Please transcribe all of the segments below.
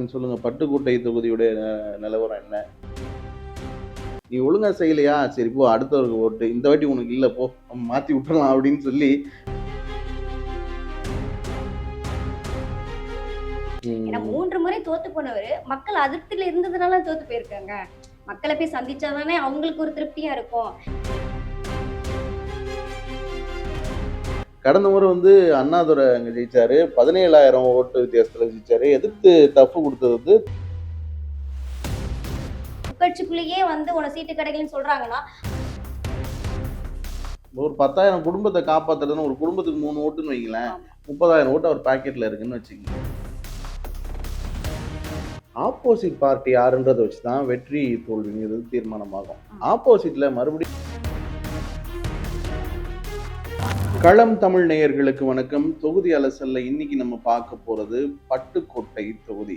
Jasmine சொல்லுங்க. பட்டுக்கோட்டை தொகுதியுடைய நிலவரம் என்ன? நீ ஒழுங்கா செய்யலையா? சரி போ அடுத்தவருக்கு ஓட்டு. இந்த வாட்டி உனக்கு இல்ல போ. மாத்தி விட்டுறலாம் அப்படின்னு சொல்லி. ஏன்னா மூன்று முறை தோத்து போனவர் மக்கள் அதிருப்தியில இருந்ததுனால தோத்து போயிருக்காங்க. மக்களை போய் சந்திச்சாதானே அவங்களுக்கு ஒரு திருப்தியா இருக்கும். கடந்த முறை வந்து அண்ணாதுரை அங்க ஜெயிச்சாரு. பதினேழாயிரம் ஓட்டு வித்தியாசத்துல ஜெயிச்சாரு. எதிர்த்து டஃப் கொடுத்தது வந்து உட்கட்சிக்குள்ளேயே வந்து உன சீட்டு கிடைக்கலன்னு சொல்றாங்கன்னா ஒரு பத்தாயிரம் குடும்பத்தை காப்பாத்துறதுன்னு ஒரு குடும்பத்துக்கு மூணு ஓட்டுன்னு வைங்களேன். முப்பதாயிரம் ஓட்டு அவர் பாக்கெட்ல இருக்குன்னு வச்சுக்கோங்க. ஆப்போசிட் பார்ட்டி யாருன்றதை வச்சு தான் வெற்றி தோல்விங்கிறது தீர்மானமாகும். ஆப்போசிட்ல மறுபடியும் களம் தமிழ் நேயர்களுக்கு வணக்கம். தொகுதி அலசல்ல இன்னைக்கு நம்ம பார்க்க போறது பட்டுக்கோட்டை தொகுதி.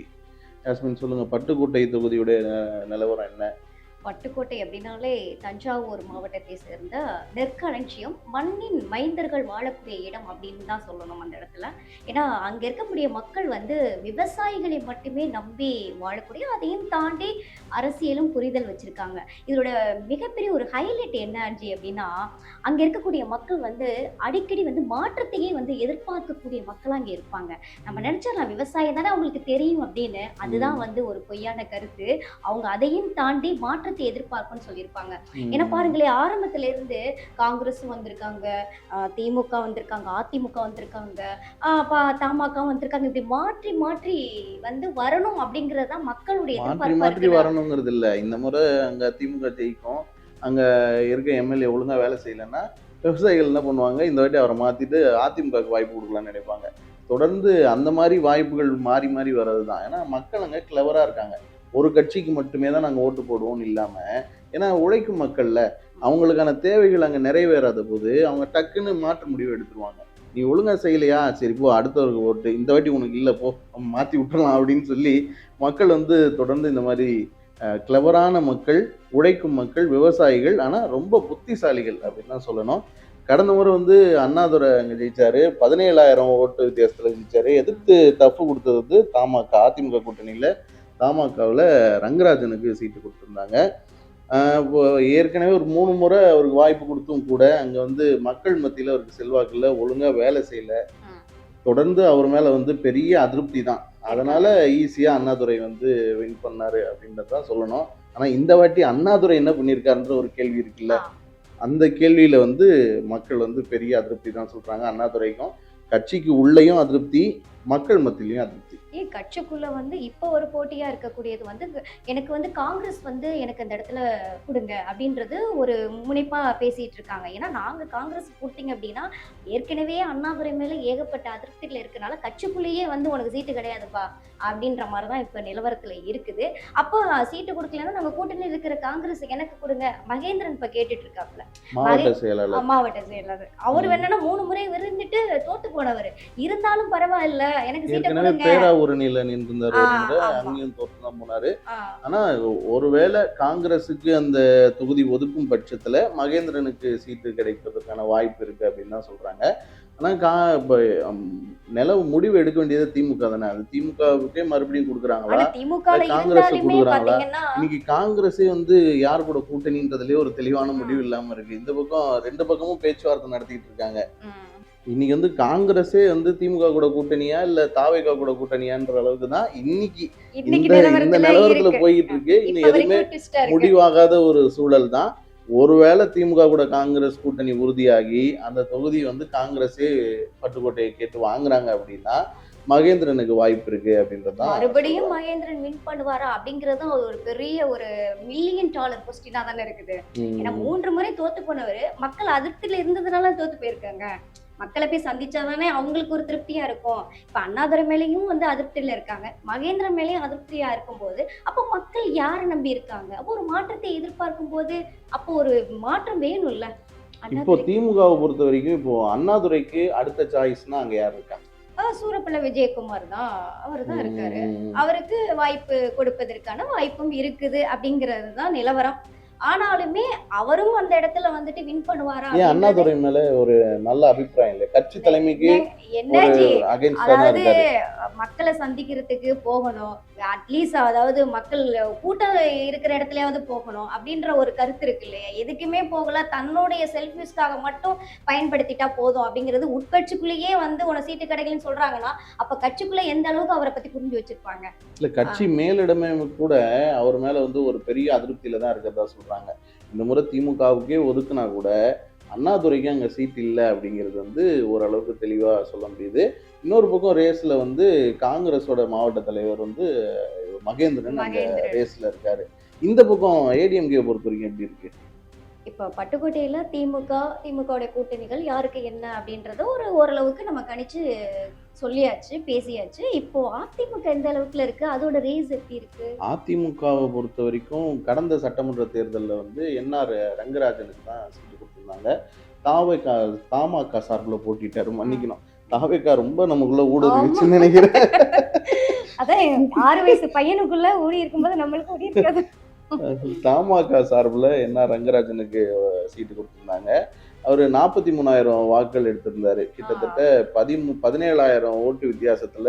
யாஸ்மின் சொல்லுங்க பட்டுக்கோட்டை தொகுதியுடைய நிலவரம் என்ன? பட்டுக்கோட்டை அப்படின்னாலே தஞ்சாவூர் மாவட்டத்தை சேர்ந்த நெற்களஞ்சியம் மண்ணின் மைந்தர்கள் வாழக்கூடிய இடம் அப்படின்னு தான் சொல்லணும் அந்த இடத்துல. ஏன்னா அங்க இருக்கக்கூடிய மக்கள் வந்து விவசாயிகளை மட்டுமே நம்பி வாழக்கூடிய அதையும் தாண்டி அரசியலும் புரிதல் வச்சிருக்காங்க. இதோட மிகப்பெரிய ஒரு ஹைலைட் என்ன ஆச்சு அப்படின்னா அங்க இருக்கக்கூடிய மக்கள் வந்து அடிக்கடி வந்து மாற்றத்தையே வந்து எதிர்பார்க்கக்கூடிய மக்கள் அங்க இருப்பாங்க. நம்ம நினைச்சிடலாம் விவசாயம் தானே அவங்களுக்கு தெரியும் அப்படின்னு. அதுதான் வந்து ஒரு பொய்யான கருத்து. அவங்க அதையும் தாண்டி மாற்றத்தை எதிர்பார்க்கும்னு சொல்லியிருப்பாங்க. ஏன்னா பாருங்களேன் ஆரம்பத்துல இருந்து காங்கிரஸும் வந்திருக்காங்க. திமுக வந்திருக்காங்க அதிமுக வந்திருக்காங்க. தமாக வந்திருக்காங்க. இப்படி மாற்றி மாற்றி வந்து வரணும் அப்படிங்கறதா மக்களுடைய மாற்றி எதிர்பார்ப்பா மாற்றி. வரணுங்கிறது இல்ல. இந்த முறை அங்க திமுக ஜெயிக்கும். அங்க இருக்க எம்எல்ஏ ஒழுங்கா வேலை செய்யலைன்னா விவசாயிகள் என்ன பண்ணுவாங்க? இந்த வாட்டி அவரை மாத்திட்டு அதிமுகவுக்கு வாய்ப்பு கொடுக்கலாம்னு நினைப்பாங்க. தொடர்ந்து அந்த மாதிரி வாய்ப்புகள் மாறி மாறி வர்றது தான் ஏன்னா மக்கள் அங்க கிளவரா இருக்காங்க. ஒரு கட்சிக்கு மட்டுமே தான் நாங்கள் ஓட்டு போடுவோம்னு இல்லாமல் ஏன்னா உழைக்கும் மக்களில் அவங்களுக்கான தேவைகள் அங்கே நிறைவேறாத போது அவங்க டக்குன்னு மாற்று முடிவு எடுத்துருவாங்க. நீ ஒழுங்காக செய்யலையா? சரி போ அடுத்தவருக்கு ஓட்டு. இந்த வாட்டி உனக்கு இல்லை போ மாற்றி மாத்தி விட்டுறலாம் அப்படின்னு சொல்லி மக்கள் வந்து தொடர்ந்து இந்த மாதிரி கிளவரான மக்கள் உழைக்கும் மக்கள் விவசாயிகள் ஆனால் ரொம்ப புத்திசாலிகள் அப்படின்னு தான் சொல்லணும். கடந்த முறை வந்து அண்ணாதுரை அங்கே ஜெயிச்சாரு. பதினேழாயிரம் ஓட்டு வித்தியாசத்தில் ஜெயிச்சாரு. எதிர்த்து தப்பு கொடுத்தது வந்து தமாக அதிமுக கூட்டணியில். தமாகவில் ரங்கராஜனுக்கு சீட்டு கொடுத்துருந்தாங்க. ஏற்கனவே ஒரு மூணு முறை அவருக்கு வாய்ப்பு கொடுத்தும் கூட அங்கே வந்து மக்கள் மத்தியில் அவருக்கு செல்வாக்கு இல்லை ஒழுங்காக வேலை செய்யல. தொடர்ந்து அவர் மேலே வந்து பெரிய அதிருப்தி தான். அதனால ஈஸியாக அண்ணாதுரை வந்து வின் பண்ணாரு அப்படின்றது தான் சொல்லணும். ஆனால் இந்த வாட்டி அண்ணாதுரை என்ன பண்ணியிருக்காருன்ற ஒரு கேள்வி இருக்குல்ல. அந்த கேள்வியில வந்து மக்கள் வந்து பெரிய அதிருப்தி தான் சொல்றாங்க அண்ணாதுரைக்கும். கட்சிக்கு உள்ளேயும் அதிருப்தி மக்கள் மத்தியிலையும் அதிருப்தி. ஏன் கட்சிக்குள்ள வந்து இப்போ ஒரு போட்டியா இருக்கக்கூடியது வந்து எனக்கு வந்து காங்கிரஸ் வந்து எனக்கு அந்த இடத்துல கொடுங்க அப்படின்றது ஒரு முனைப்பா பேசிட்டு இருக்காங்க. ஏன்னா நாங்க காங்கிரஸ் கொடுத்தீங்க அப்படின்னா ஏற்கனவே அண்ணாதுரை மேல ஏகப்பட்ட அதிருப்திகள் இருக்கனால கட்சிக்குள்ளேயே வந்து உனக்கு சீட்டு கிடையாதுப்பா அப்படின்ற மாதிரி தான் இப்போ நிலவரத்துல இருக்குது. அப்போ சீட்டு கொடுக்கலன்னா நம்ம கூட்டணியில் இருக்கிற காங்கிரஸ் எனக்கு கொடுங்க மகேந்திரன் இப்ப கேட்டுட்டு இருக்காப்ல மாவட்ட செயலாளர். அவர் வேணும்னா மூணு முறை விருந்துட்டு போனவர். இருந்தாலும் பரவாயில்ல. எனக்கு சீட்டை பேராவூரணியில நின்றிருந்தாரு. அங்கேயும் தோற்று தான் போனாரு ஆனா ஒருவேளை காங்கிரஸுக்கு அந்த தொகுதி ஒதுக்கும் பட்சத்துல மகேந்திரனுக்கு சீட்டு கிடைக்கிறதுக்கான வாய்ப்பு இருக்கு அப்படின்னு தான் சொல்றாங்க. ஆனா கா இப்ப நிலவு முடிவு எடுக்க வேண்டியது திமுக தானே. அது திமுகவுக்கே மறுபடியும் கொடுக்குறாங்களா? காங்கிரஸ் கொடுக்குறாங்களா? இன்னைக்கு காங்கிரஸே வந்து யார் கூட கூட்டணின்றதுலயே ஒரு தெளிவான முடிவு இல்லாம இருக்கு. இந்த பக்கம் ரெண்டு பக்கமும் பேச்சுவார்த்தை நடத்திட்டு இருக்காங்க. இன்னைக்கு வந்து காங்கிரஸே வந்து திமுக கூட கூட்டணியா இல்ல தாவேகா கூட கூட்டணியான்ற அளவுக்கு தான் இன்னைக்கு இந்த இந்த நிலவரத்துல நிலவரத்துல இருக்கு. போயிட்டு இருக்கு இப்ப இன்னும் எதுவுமே. முடிவாகாத ஒரு சூழல் தான் ஒருவேளை திமுக கூட காங்கிரஸ் கூட்டணி உறுதியாகி அந்த தொகுதி வந்து காங்கிரஸே பட்டுக்கோட்டையை கேட்டு வாங்குறாங்க அப்படின்னா மகேந்திரனுக்கு வாய்ப்பு இருக்கு அப்படின்றது தான் மறுபடியும் மகேந்திரன் வின் பண்ணுவாரா அப்படிங்கறதும் ஒரு பெரிய ஒரு மில்லியன் டாலர் கொஸ்டினா தானே இருக்குது. ஏன்னா மூன்று முறை தோத்து போனவர் மக்கள் அதிருப்தியில இருந்ததுனால தோத்து போயிருக்காங்க மக்களை போய் சந்திச்சாதானே அவங்களுக்கு ஒரு திருப்தியா இருக்கும். இப்ப அண்ணாதுரை மேலேயும் வந்து அதிருப்தியில இருக்காங்க. மகேந்திரன் மேலேயும் அதிருப்தியா இருக்கும்போது அப்போ மக்கள் யாரை நம்பி இருக்காங்க? அப்போ ஒரு மாற்றத்தை எதிர்பார்க்கும் போது அப்போ ஒரு மாற்றம் வேணும்ல? இப்போ திமுகவை பொறுத்த வரைக்கும் இப்போ அண்ணாதுரைக்கு அடுத்த சாய்ஸ்னா அங்க யார் இருக்கா? சூரப்பிள்ளை விஜயகுமார் தான். அவர் தான் இருக்காரு. அவருக்கு வாய்ப்பு கொடுப்பதற்கான வாய்ப்பும் இருக்குது அப்படிங்கிறது தான் நிலவரம். ஆனாலுமே அவரும் அந்த இடத்துல வந்துட்டு வின் பண்ணுவாரா ஏன் அண்ணாதுரை மேல ஒரு நல்ல அபிப்பிராயம் இல்லை கட்சி தலைமைக்கு அதாவது மக்களை சந்திக்கிறதுக்கு போகணும். அட்லீஸ்ட் அதாவது மக்கள் கூட்டம் இருக்கிற இடத்துலயாவது போகணும் அப்படின்ற ஒரு கருத்து இருக்கு இல்லையா? எதுக்குமே போகல. தன்னுடைய செல்ஃபிஸ்க்காக மட்டும் பயன்படுத்திட்டா போதும் அப்படிங்கிறது உட்கட்சிக்குள்ளேயே வந்து உன சீட்டு கிடைக்கலன்னு சொல்றாங்கன்னா அப்ப கட்சிக்குள்ள எந்த அளவுக்கு அவரை பத்தி புரிஞ்சு வச்சிருப்பாங்க? இல்ல கட்சி மேலிடமே கூட அவர் மேல வந்து ஒரு பெரிய அதிருப்தியில தான் இருக்கிறதா சொல்றாங்க. இந்த முறை திமுகவுக்கே ஒதுக்குனா கூட அண்ணாதுரைக்கு அங்க சீட் இல்லை அப்படிங்கிறது வந்து ஓரளவுக்கு தெளிவா சொல்ல முடியுது. இன்னொரு பக்கம் ரேஸ்ல வந்து காங்கிரஸோட மாவட்ட தலைவர் வந்து மகேந்திரன் அங்க. ரேஸ்ல இருக்காரு. இந்த பக்கம் ஏடிஎம்கே பொறுத்த வரைக்கும் எப்படி இருக்கு? இப்ப பட்டுக்கோட்டையில திமுக திமுகவுடைய கூட்டணிகள் யாருக்கு என்ன அப்படின்றத ஒரு ஓரளவுக்கு நம்ம கணிச்சு சொல்லியாச்சு பேசியாச்சு. இப்போ அதிமுக எந்த அளவுக்குல இருக்கு? அதோட ரேஸ் எப்படி இருக்கு? அதிமுகவை பொறுத்த வரைக்கும் கடந்த சட்டமன்ற தேர்தலில் வந்து என்ஆர் ரங்கராஜனுக்கு தான் சீட்டு கொடுத்துருந்தாங்க. தாவேக்கா தமாக சார்பில் போட்டிட்டாரு மன்னிக்கணும். தாவேக்கா ரொம்ப நமக்குள்ள ஊடுருவிச்சுன்னு நினைக்கிறேன். அதான் ஆறு வயசு பையனுக்குள்ள ஊடி இருக்கும்போது நம்மளுக்கு ஊடி இருக்காது. தமாக சார்பில் என்ஆர் ரங்கராஜனுக்கு சீட்டு கொடுத்துருந்தாங்க. அவர் நாற்பத்தி மூணாயிரம் வாக்குகள் எடுத்திருந்தாரு. கிட்டத்தட்ட பதிமூ பதினேழாயிரம் ஓட்டு வித்தியாசத்துல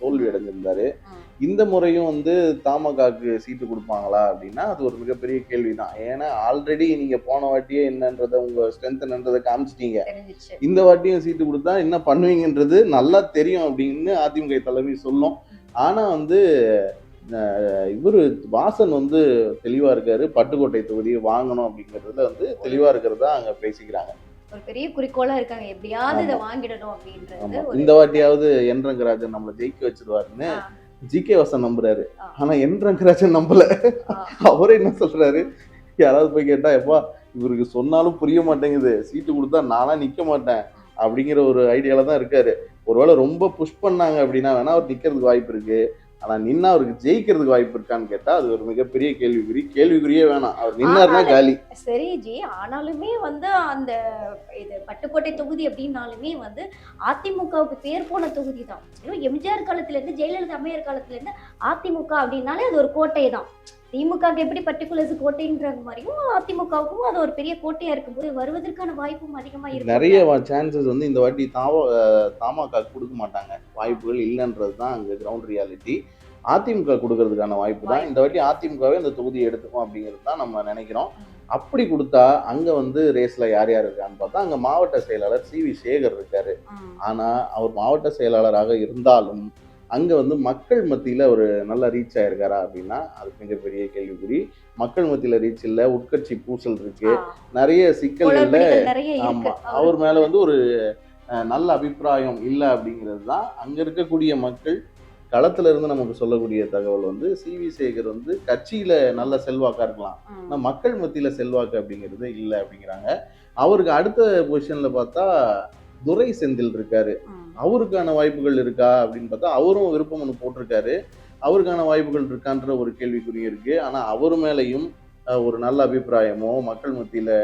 தோல்வி அடைஞ்சிருந்தாரு. இந்த முறையும் வந்து தமாகாக்கு சீட்டு கொடுப்பாங்களா அப்படின்னா அது ஒரு மிகப்பெரிய கேள்விதான். ஏன்னா ஆல்ரெடி நீங்க போன வாட்டியே என்னன்றதை உங்க ஸ்ட்ரென்த் என்னன்றதை காமிச்சிட்டீங்க. இந்த வாட்டியும் சீட்டு கொடுத்தா என்ன பண்ணுவீங்கன்றது நல்லா தெரியும் அப்படின்னு அதிமுக தலைமை சொல்லும். ஆனா வந்து இவரு வாசன் வந்து தெளிவா இருக்காரு. பட்டுக்கோட்டை தொகுதியை வாங்கணும் அப்படிங்கறதுல வந்து தெளிவா இருக்கிறதா அங்க பேசிக்கிறாங்க. ஒரு பெரிய குறிக்கோளா இருக்காங்க. எப்படியாவது இதை. வாங்கிடணும் அப்படின்றது இந்த வாட்டியாவது என் ரங்கராஜன் நம்மளை ஜெயிக்க வச்சிருவாருன்னு ஜி கே வாசன் நம்புறாரு. ஆ. ஆனா என் ரங்கராஜன் நம்பல. அவரே என்ன சொல்றாரு? யாராவது போய் கேட்டா எப்பா இவருக்கு சொன்னாலும் புரிய மாட்டேங்குது. சீட்டு கொடுத்தா நானா நிக்க மாட்டேன். அப்படிங்கிற ஒரு ஐடியால தான் இருக்காரு. ஒருவேளை ரொம்ப புஷ் பண்ணாங்க அப்படின்னா வேணா அவர் நிக்கிறதுக்கு வாய்ப்பு இருக்கு. ஆனா நின்னா அவருக்கு ஜெயிக்கிறதுக்கு வாய்ப்பு இருக்கான்னு கேட்டா அது ஒரு மிகப்பெரிய கேள்விக்குறி. கேள்விக்குறியே வேணாம். அவர் நின்னாருன்னா ஆனா, காலி. சரி ஜி ஆனாலுமே வந்து அந்த இது பட்டுக்கோட்டை தொகுதி அப்படின்னாலுமே வந்து அதிமுகவுக்கு பேர் போன தொகுதி தான். எம்ஜிஆர் காலத்துல இருந்து ஜெயலலிதா அம்மையார் காலத்துல இருந்து அதிமுக அப்படின்னாலே அது ஒரு கோட்டை தான் திமுகவுக்கு எப்படி பர்டிகுலர்ஸ் கோட்டைன்ற மாதிரியும் அதிமுகவுக்கும் அது ஒரு பெரிய கோட்டையா இருக்கும்போது வருவதற்கான வாய்ப்பும் அதிகமா இருக்கு. நிறைய சான்சஸ் வந்து இந்த வாட்டி தாவ தாமாக்கா கொடுக்க மாட்டாங்க. வாய்ப்புகள் இல்லைன்றது தான் அங்க கிரவுண்ட் ரியாலிட்டி அதிமுக கொடுக்கறதுக்கான வாய்ப்பு தான். இந்த வாட்டி அதிமுகவே அந்த தொகுதியை எடுத்துக்கும் அப்படிங்கிறது தான் நம்ம நினைக்கிறோம். அப்படி கொடுத்தா அங்க வந்து ரேஸ்ல யார் யார் இருக்கான்னு பார்த்தா அங்க மாவட்ட செயலாளர் சி வி சேகர் இருக்காரு. ஆனா அவர் மாவட்ட செயலாளராக இருந்தாலும் அங்க வந்து மக்கள் மத்தியில ஒரு நல்ல ரீச் ஆயிருக்காரா அப்படின்னா அது மிகப்பெரிய கேள்விக்குறி. மக்கள் மத்தியில ரீச் இல்ல உட்கட்சி பூசல் இருக்கு. நிறைய சிக்கல்கள்ல குளறுபடிகள் நிறைய ஆமா. இருக்கு அவர் மேல வந்து ஒரு நல்ல அபிப்பிராயம் இல்லை அப்படிங்கிறது தான் அங்க இருக்கக்கூடிய மக்கள். களத்துல இருந்து நமக்கு சொல்லக்கூடிய தகவல் வந்து சி. வி. சேகர் வந்து கட்சியில நல்ல செல்வாக்கா இருக்கலாம். ஆனா மக்கள் மத்தியில செல்வாக்கு அப்படிங்கிறது இல்லை அப்படிங்கிறாங்க. அவருக்கு அடுத்த பொசிஷன்ல பார்த்தா துரை செந்தில் இருக்காரு. அவருக்கான வாய்ப்புகள் இருக்கா அப்படின்னு பார்த்தா அவரும் விருப்பம் ஒன்று போட்டிருக்காரு. அவருக்கான வாய்ப்புகள் இருக்கான்ற ஒரு கேள்விக்குறியும் இருக்குது ஆனால் அவர் மேலேயும் ஒரு நல்ல அபிப்பிராயமோ மக்கள் மத்தியில்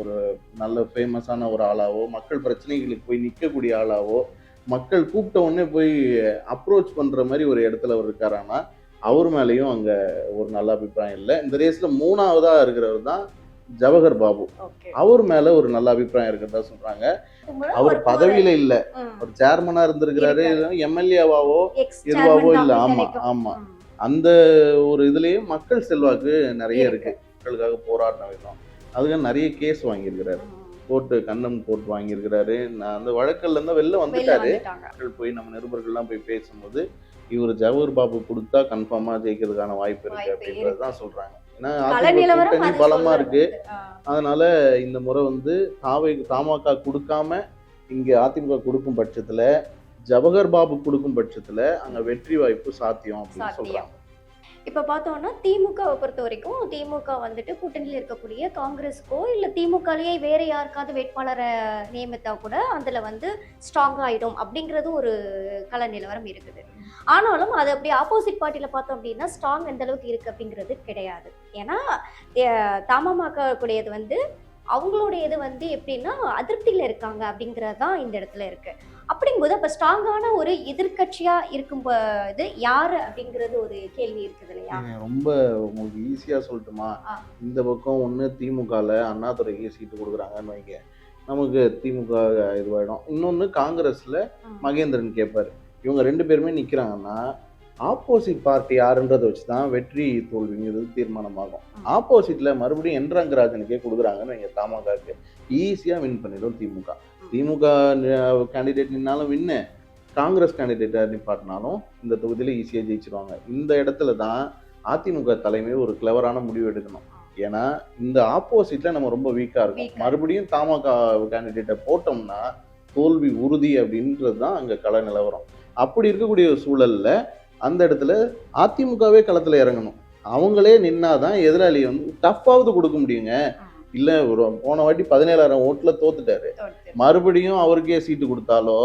ஒரு நல்ல ஃபேமஸான ஒரு ஆளாவோ மக்கள் பிரச்சனைகளுக்கு போய் நிற்கக்கூடிய ஆளாவோ மக்கள் கூப்பிட்ட உடனே போய் அப்ரோச் பண்ணுற மாதிரி ஒரு இடத்துல அவர் இருக்காரானா அவர் மேலேயும் அங்கே ஒரு நல்ல அபிப்பிராயம் இல்லை. இந்த ரேஸில் மூணாவதாக இருக்கிறவர் தான் ஜவஹர் பாபு. அவர் மேல ஒரு நல்ல அபிப்பிராயம் இருக்கிறதா சொல்றாங்க. அவர் பதவியில இல்ல. ஒரு சேர்மனா இருந்திருக்கிறாரு. எம்எல்ஏவாவோ எதுவாவோ இல்ல. ஆமா. ஆமா. அந்த ஒரு இதுலயே மக்கள் செல்வாக்கு நிறைய இருக்கு. மக்களுக்காக போராடின விதம் அதுக்காக நிறைய கேஸ் வாங்கியிருக்கிறாரு. கோர்ட்டு கண்ணம் கோர்ட் வாங்கியிருக்கிறாரு. நான் அந்த வழக்கல்ல இருந்தா வெளில வந்துட்டாரு. போய் நம்ம நிருபர்கள்லாம் போய் பேசும்போது இவர் ஜவஹர் பாபு கொடுத்தா கன்ஃபார்மா ஜெயிக்கிறதுக்கான வாய்ப்பு இருக்கு அப்படின்றது தான் சொல்றாங்க. ஏன்னா பலமா. இருக்கு. அதனால இந்த முறை வந்து தாவை தமாக கொடுக்காம இங்க அதிமுக கொடுக்கும் பட்சத்துல ஜவஹர் பாபு கொடுக்கும் பட்சத்துல அங்க வெற்றி வாய்ப்பு சாத்தியம் அப்படின்னு சொல்றாங்க இப்போ பார்த்தோன்னா திமுகவை பொறுத்த வரைக்கும் திமுக வந்துட்டு கூட்டணியில் இருக்கக்கூடிய காங்கிரஸ்க்கோ இல்லை திமுகலேயே வேற யாருக்காவது வேட்பாளரை நியமித்தா கூட அதில் வந்து ஸ்ட்ராங் ஆகிடும் அப்படிங்கிறது ஒரு கல நிலவரம் இருக்குது. ஆனாலும் அது அப்படி ஆப்போசிட் பார்ட்டியில் பார்த்தோம் அப்படின்னா ஸ்ட்ராங் எந்த அளவுக்கு இருக்கு அப்படிங்கிறது கிடையாது. ஏன்னா தாமமாக்கக்கூடியது வந்து அவங்களுடைய இது வந்து எப்படின்னா அதிருப்தியில் இருக்காங்க அப்படிங்கிறது தான் இந்த இடத்துல இருக்குது அப்படிங்கும்போது அப்ப ஸ்ட்ராங்கான ஒரு எதிர்க்கட்சியா இருக்கும்போது யாரு அப்படிங்கிறது ஒரு கேள்வி இருக்குது இல்லையா? ரொம்ப உங்களுக்கு ஈஸியா சொல்லட்டுமா. இந்த பக்கம் ஒண்ணு திமுகல அண்ணாதுரைக்கு சீட்டு கொடுக்குறாங்கன்னு வைங்க. நமக்கு திமுக இதுவாயிடும். இன்னொன்னு காங்கிரஸ்ல. மகேந்திரன் கேட்பாரு இவங்க ரெண்டு பேருமே நிக்கிறாங்கன்னா ஆப்போசிட் பார்ட்டி யாருன்றதை வச்சு தான் வெற்றி தோல்விங்கிறது தீர்மானமாகும். ம். ஆப்போசிட்ல மறுபடியும் என் ரங்கராஜனுக்கே கொடுக்குறாங்கன்னு வைங்க தமாகாக்கு. ஈஸியா வின் பண்ணிடும் திமுக. திமுக கேண்டிடேட் நின்னாலும் வின்னு காங்கிரஸ் கேண்டிடேட்டை நிப்பாட்டினாலும் இந்த தொகுதியில ஈஸியா ஜெயிச்சிருவாங்க. இந்த இடத்துல தான் அதிமுக தலைமை ஒரு கிளவரான முடிவு எடுக்கணும். ஏன்னா இந்த ஆப்போசிட்ல நம்ம ரொம்ப வீக்கா Weak இருக்கும். மறுபடியும் தமாக கேண்டிடேட்டை போட்டோம்னா தோல்வி உறுதி அப்படின்றது தான் அங்க கள நிலவரம். அப்படி இருக்கக்கூடிய ஒரு சூழல்ல அந்த இடத்துல அதிமுகவே களத்துல இறங்கணும். அவங்களே நின்னாதான் எதிராளியை வந்து டஃப்பாவது கொடுக்க முடியுங்க. இல்ல ஒரு போன வாட்டி பதினேழாயிரம் ஓட்டுல தோத்துட்டாரு. மறுபடியும் அவருக்கே சீட்டு கொடுத்தாலோ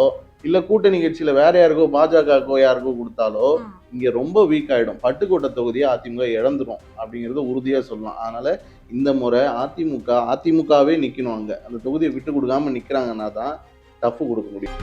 இல்ல கூட்டணி கட்சியில வேற யாருக்கோ பாஜகக்கோ யாருக்கோ கொடுத்தாலோ இங்க ரொம்ப வீக் ஆயிடும். பட்டுக்கோட்டை தொகுதியை அதிமுக இழந்துரும் அப்படிங்கறத உறுதியா சொல்லலாம். அதனால இந்த முறை அதிமுக அதிமுகவே நிக்கணும் அங்க. அந்த தொகுதியை விட்டு கொடுக்காம நிக்கிறாங்கன்னா தான் டஃப் கொடுக்க முடியும்.